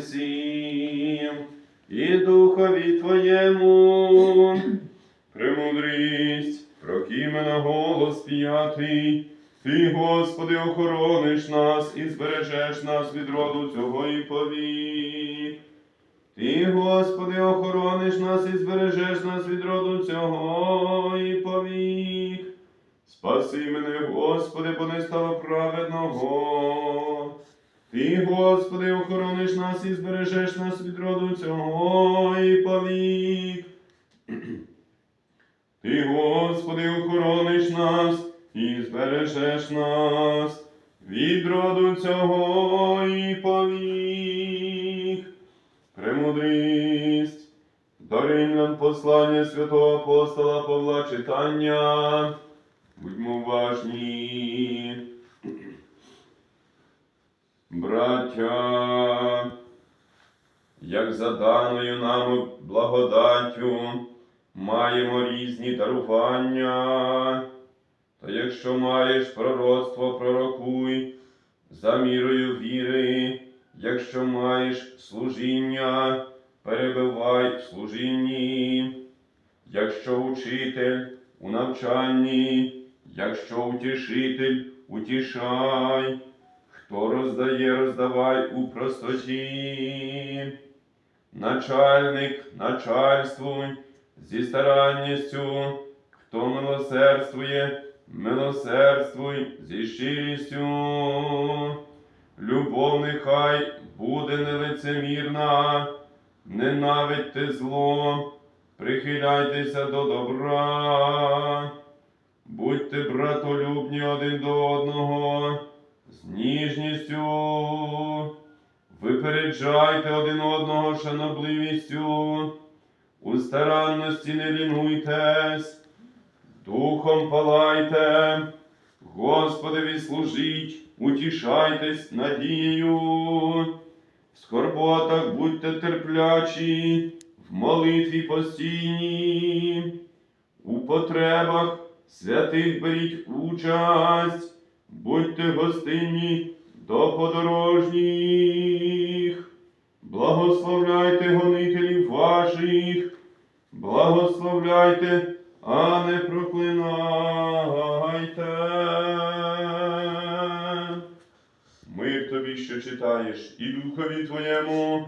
спаси, і духові Твоєму, премудрість, прокімена голос п'ятий, Ти, Господи, охорониш нас і збережеш нас від роду цього і повік. Ти, Господи, охорониш нас і збережеш нас від роду цього і повік. Спаси мене, Господи, бо не праведного. Ти, Господи, охорониш нас і збережеш нас від роду цього і повік. Ти, Господи, охорониш нас і збережеш нас від роду цього і повік. Премудрість, до римлян послання святого апостола Павла читання. Будьмо уважні. Браття, як за даною нам благодаттю маємо різні дарування, та якщо маєш пророцтво, пророкуй за мірою віри, якщо маєш служіння, перебивай в служінні, якщо учитель у навчанні, якщо утішитель, утішай, хто роздає, роздавай у простоті. Начальник, начальствуй зі старанністю, хто милосердствує, милосердствуй зі щирістю. Любов нехай буде нелицемірна, ненавидьте зло, прихиляйтеся до добра, будьте братолюбні один до одного, ніжністю, випереджайте один одного шанобливістю, у старанності не лінуйтесь, духом палайте, Господові служіть, утішайтесь надією, в скорботах будьте терплячі, в молитві постійні, у потребах святих беріть участь, будьте гостинні до подорожніх, благословляйте гонителів ваших, благословляйте, а не проклинайте. Мир тобі, що читаєш, і духові твоєму.